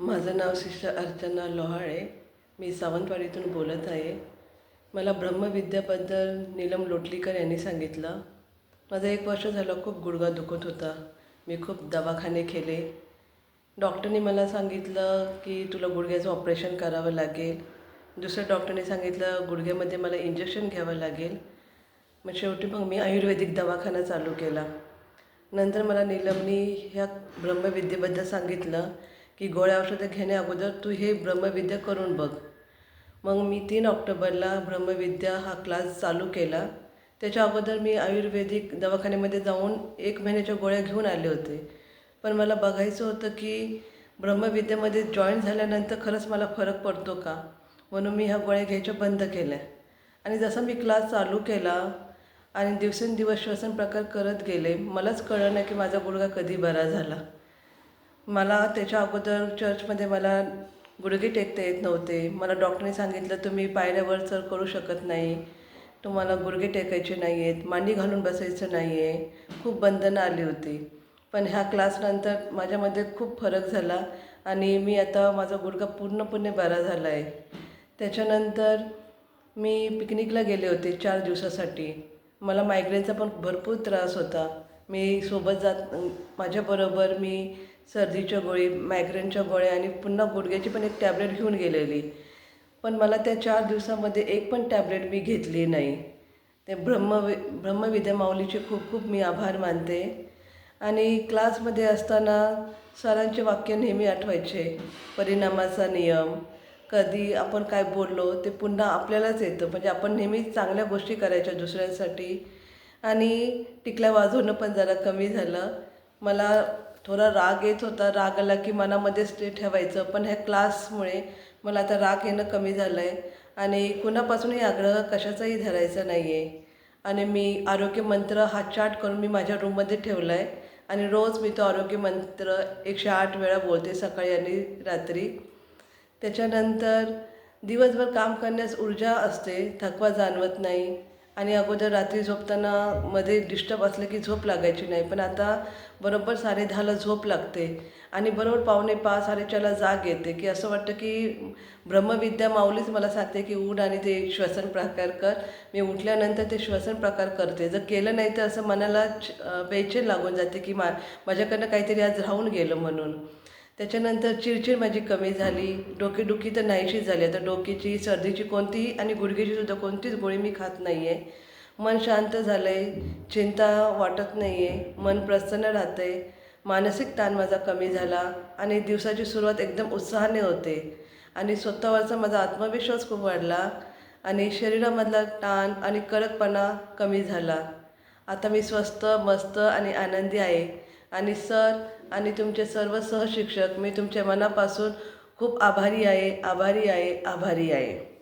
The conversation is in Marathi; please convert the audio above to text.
माझं नाव सिस्टर अर्चना लोहाळे. मी सावंतवाडीतून बोलत आहे. मला ब्रह्मविद्याबद्दल नीलम लोटलीकर यांनी सांगितलं. माझं एक वर्ष झालं खूप गुडघा दुखत होता. मी खूप दवाखाने केले. डॉक्टरनी मला सांगितलं की तुला गुडघ्याचं ऑपरेशन करावं लागेल. दुसऱ्या डॉक्टरने सांगितलं गुडघ्यामध्ये मला इंजेक्शन घ्यावं लागेल. मग शेवटी मग मी आयुर्वेदिक दवाखाना चालू केला. नंतर मला नीलमनी ह्या ब्रह्मविद्येबद्दल सांगितलं. की गोळ्या औषधं घेण्याअगोदर तू हे ब्रह्मविद्या करून बघ. मग मी तीन ऑक्टोबरला ब्रह्मविद्या हा क्लास चालू केला. त्याच्या अगोदर मी आयुर्वेदिक दवाखान्यामध्ये जाऊन एक महिन्याच्या गोळ्या घेऊन आले होते. पण मला बघायचं होतं की ब्रह्मविद्येमध्ये जॉईन झाल्यानंतर खरंच मला फरक पडतो का? म्हणून मी ह्या गोळ्या घ्यायच्या बंद केल्या. आणि जसा मी क्लास चालू केला आणि दिवसेंदिवस श्वसन प्रकार करत गेले मलाच कळलं नाही की माझा गुडघा कधी बरा झाला. मला त्याच्या अगोदर चर्चमध्ये मला गुडघे टेकता येत नव्हते. मला डॉक्टरने सांगितलं तुम्ही पायऱ्यावर चढ करू शकत नाही. तुम्हाला गुडघे टेकायचे नाही आहेत मांडी घालून बसायचं नाही आहे खूप बंधनं आली होती. पण ह्या क्लासनंतर माझ्यामध्ये खूप फरक झाला आणि मी आता माझा गुडघा पूर्णपणे बरा झाला आहे त्याच्यानंतर मी पिकनिकला गेले होते चार दिवसासाठी. मला मायग्रेनचा पण भरपूर त्रास होता. मी सोबत जात माझ्याबरोबर मी सर्दीच्या गोळी मायग्रेनच्या गोळ्या आणि पुन्हा गुडघ्याची पण एक टॅबलेट घेऊन गेलेली. पण मला त्या चार दिवसामध्ये एक पण टॅबलेट मी घेतली नाही. ते ब्रह्मवि ब्रह्मविद्या माऊलीचे खूप खूप मी आभार मानते. आणि क्लासमध्ये असताना सरांचे वाक्य नेहमी आठवायचे परिणामाचा नियम कधी आपण काय बोललो ते पुन्हा आपल्यालाच येतं. म्हणजे आपण नेहमी चांगल्या गोष्टी करायच्या दुसऱ्यांसाठी. आणि टिकल्या वाजवणं पण जरा कमी झालं. मला थोडा राग येत होता. राग आला की मनामध्येच ते ठेवायचं. पण ह्या क्लासमुळे मला आता राग येणं कमी झालं आहे आणि कुणापासूनही आग्रह कशाचाही धरायचा नाही आहे आणि मी आरोग्य मंत्र हा चार्ट करून मी माझ्या रूममध्ये ठेवला आहे आणि रोज मी तो आरोग्य मंत्र एकशे आठ वेळा बोलते सकाळी आणि रात्री. त्याच्यानंतर दिवसभर काम करण्यास ऊर्जा असते थकवा जाणवत नाही. आणि अगोदर रात्री झोपताना मध्ये डिस्टर्ब असलं की झोप लागायची नाही. पण आता बरोबर साडे दहाला झोप लागते. आणि बरोबर पावणे पाच साडेचारला जाग येते. की असं वाटतं की ब्रह्मविद्या माऊलीच मला सांगते की उठ आणि ते श्वसन प्रकार कर. मी उठल्यानंतर ते श्वसन प्रकार करते. जर केलं नाही तर असं मनाला बेचैन लागून जाते की मा माझ्याकडनं काहीतरी आज राहून गेलं म्हणून. त्याच्यानंतर चिडचिड माझी कमी झाली. डोकेदुखी तर नाहीशी झाली. आता डोकीची सर्दीची कोणतीही आणि गुडघेची सुद्धा कोणतीच गोळी मी खात नाही आहे मन शांत झालं आहे चिंता वाटत नाही आहे मन प्रसन्न राहतं आहे मानसिक ताण माझा कमी झाला आणि दिवसाची सुरुवात एकदम उत्साहाने होते. आणि स्वतःवरचा माझा आत्मविश्वास खूप वाढला आणि शरीरामधला ताण आणि कडकपणा कमी झाला. आता मी स्वस्त मस्त आणि आनंदी आहे. आणि सर आणि तुमचे सर्व सहशिक्षक मी तुमच्या मनापासून खूप आभारी आहे आभारी आहे आभारी आहे.